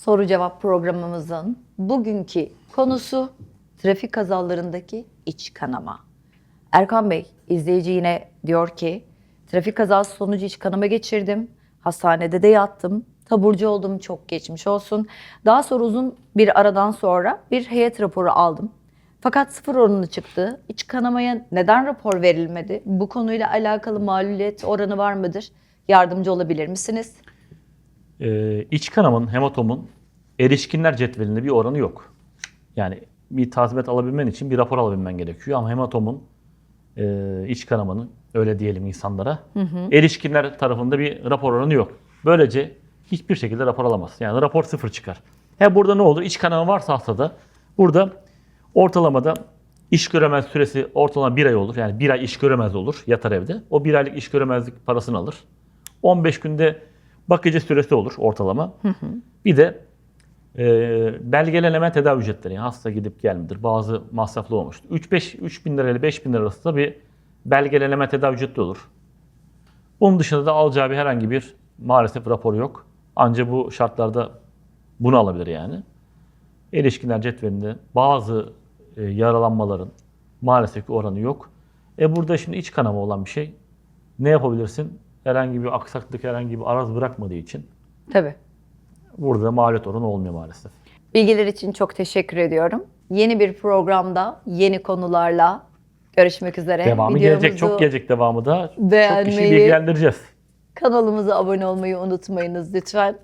soru cevap programımızın bugünkü konusu trafik kazalarındaki iç kanama. Erkan Bey, izleyici yine diyor ki trafik kazası sonucu iç kanama geçirdim. Hastanede de yattım. Taburcu oldum çok geçmiş olsun. Daha sonra uzun bir aradan sonra bir heyet raporu aldım. Fakat sıfır oranı çıktı. İç kanamaya neden rapor verilmedi? Bu konuyla alakalı maluliyet oranı var mıdır? Yardımcı olabilir misiniz? Ee, iç kanamanın, hematomun erişkinler cetvelinde bir oranı yok. Yani bir tazminat alabilmen için bir rapor alabilmen gerekiyor. Ama hematomun, e, iç kanamanın öyle diyelim insanlara, erişkinler tarafında bir rapor oranı yok. Böylece hiçbir şekilde rapor alamaz. Yani rapor sıfır çıkar. He burada ne olur? İç kanama varsa hastada burada ortalamada iş göremez süresi ortalama bir ay olur. Yani bir ay iş göremez olur yatar evde. O bir aylık iş göremezlik parasını alır. 15 günde bakıcı süresi olur ortalama. Bir de e, belgeleneme tedavi ücretleri. Yani hasta gidip gelmedir. Bazı masraflı olmuştur. 3-5 3 bin lira ile 5 bin lira arasında bir belgeleneme tedavi ücreti olur. Bunun dışında da alacağı bir herhangi bir maalesef rapor yok. Ancak bu şartlarda bunu alabilir yani. Erişkinler cetvelinde bazı e, yaralanmaların maalesef ki oranı yok. E burada şimdi iç kanama olan bir şey. Ne yapabilirsin? Herhangi bir aksaklık, herhangi bir araz bırakmadığı için Tabii. Burada maliyet oranı olmuyor maalesef. Bilgiler için çok teşekkür ediyorum. Yeni bir programda, yeni konularla görüşmek üzere. Devamı Videomuzu gelecek, çok gelecek devamı da. Çok kişi beğenmeyi- bilgilendireceğiz. Kanalımıza abone olmayı unutmayınız lütfen.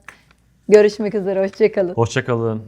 Görüşmek üzere, hoşçakalın. Hoşçakalın.